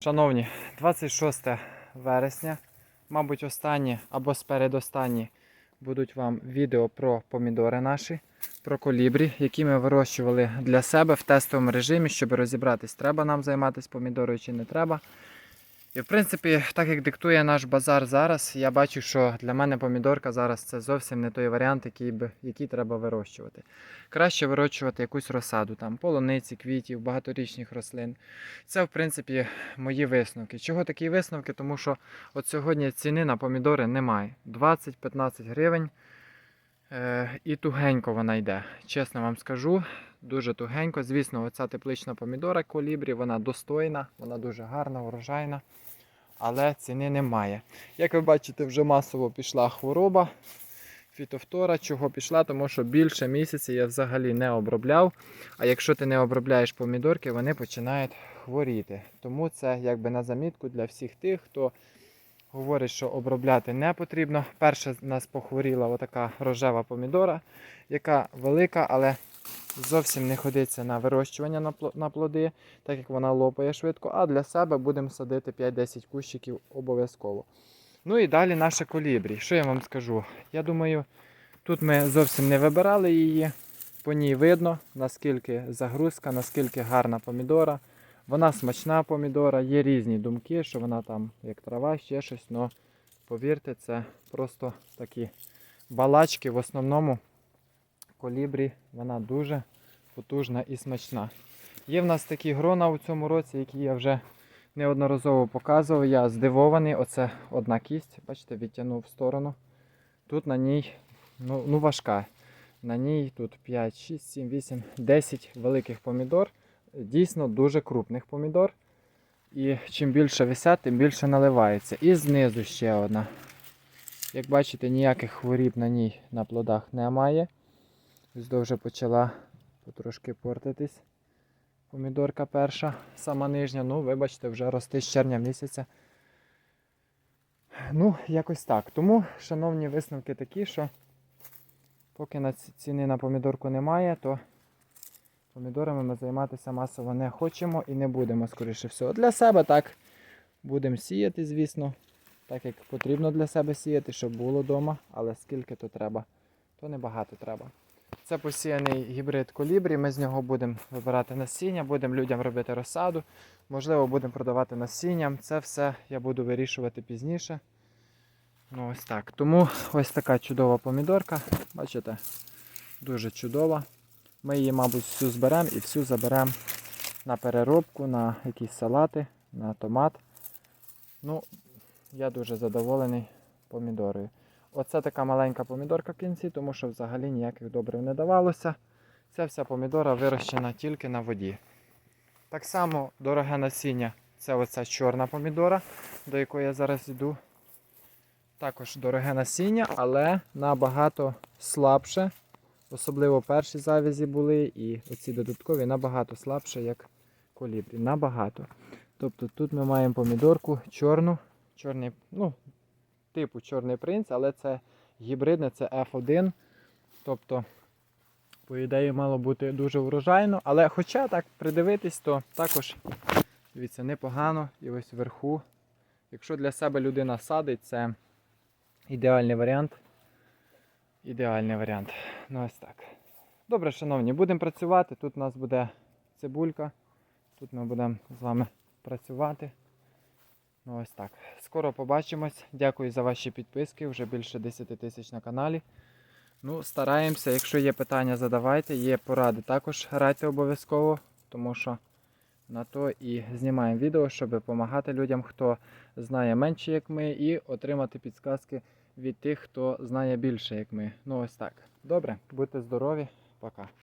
Шановні, 26 вересня, мабуть, останні або спередостанні будуть вам відео про помідори наші, про колібрі, які ми вирощували для себе в тестовому режимі, щоб розібратись, треба нам займатися помідорою чи не треба. І в принципі, так як диктує наш базар зараз, я бачу, що для мене помідорка зараз це зовсім не той варіант, який, би, який треба вирощувати. Краще вирощувати якусь розсаду, там полуниці, квітів, багаторічних рослин. Це, в принципі, мої висновки. Чого такі висновки? Тому що от сьогодні ціни на помідори немає. 20-15 гривень. Е, і тугенько вона йде. Чесно вам скажу, дуже тугенько. Звісно, оця теплична помідора колібрі, вона достойна, вона дуже гарна, урожайна. Але ціни немає. Як ви бачите, вже масово пішла хвороба фітофтора. Чого пішла? Тому що більше місяця я взагалі не обробляв. А якщо ти не обробляєш помідорки, вони починають хворіти. Тому це якби на замітку для всіх тих, хто говорить, що обробляти не потрібно. Перша з нас похворіла отака рожева помідора, яка велика, але зовсім не ходиться на вирощування на плоди, так як вона лопає швидко. А для себе будемо садити 5-10 кущиків обов'язково. Ну і далі наше колібрі. Що я вам скажу? Я думаю, тут ми зовсім не вибирали її. По ній видно, наскільки загрузка, наскільки гарна помідора. Вона смачна помідора, є різні думки, що вона там як трава, ще щось, але повірте, це просто такі балачки. В основному колібрі вона дуже потужна і смачна. Є в нас такі грона у цьому році, які я вже неодноразово показував. Я здивований. Оце одна кість, бачите, відтягнув в сторону. Тут на ній ну, ну важка. На ній тут 5, 6, 7, 8, 10 великих помідор. Дійсно дуже крупних помідор. І чим більше висять, тим більше наливається. І знизу ще одна. Як бачите, ніяких хворіб на ній на плодах немає. Ось вже почала потрошки портитись. Помідорка перша, сама нижня. Ну, вибачте, вже рости з червня місяця. Ну, якось так. Тому, шановні висновки такі, що поки на ціни на помідорку немає, то помідорами ми займатися масово не хочемо і не будемо, скоріше всього. Для себе так будемо сіяти, звісно. Так як потрібно для себе сіяти, щоб було вдома, але скільки то треба, то небагато треба. Це посіяний гібрид колібрі. Ми з нього будемо вибирати насіння, будемо людям робити розсаду. Можливо, будемо продавати насінням. Це все я буду вирішувати пізніше. Ну, ось так. Тому ось така чудова помідорка. Бачите, дуже чудова. Ми її, мабуть, всю зберемо і всю заберемо на переробку, на якісь салати, на томат. Ну, я дуже задоволений помідорою. Оце така маленька помідорка в кінці, тому що взагалі ніяких добрив не давалося. Ця вся помідора вирощена тільки на воді. Так само дороге насіння це оця чорна помідора, до якої я зараз йду. Також дороге насіння, але набагато слабше. Особливо перші завязі були і оці додаткові набагато слабше, як колібрі. Набагато. Тобто тут ми маємо помідорку чорну, чорний, ну, типу чорний принц, але це гібридне, це F1. Тобто, по ідеї, мало бути дуже врожайно. Але хоча так придивитись, то також, дивіться, непогано. І ось вверху. Якщо для себе людина садить, це ідеальний варіант. Ідеальний варіант. Ну ось так. Добре, шановні, будемо працювати. Тут у нас буде цибулька. Тут ми будемо з вами працювати. Ну ось так. Скоро побачимось. Дякую за ваші підписки. Вже більше 10 тисяч на каналі. Ну, стараємося. Якщо є питання, задавайте. Є поради також радьте обов'язково, тому що на то і знімаємо відео, щоб допомагати людям, хто знає менше, як ми, і отримати підсказки від тих, хто знає більше, як ми. Ну ось так. Добре, будьте здорові, пока.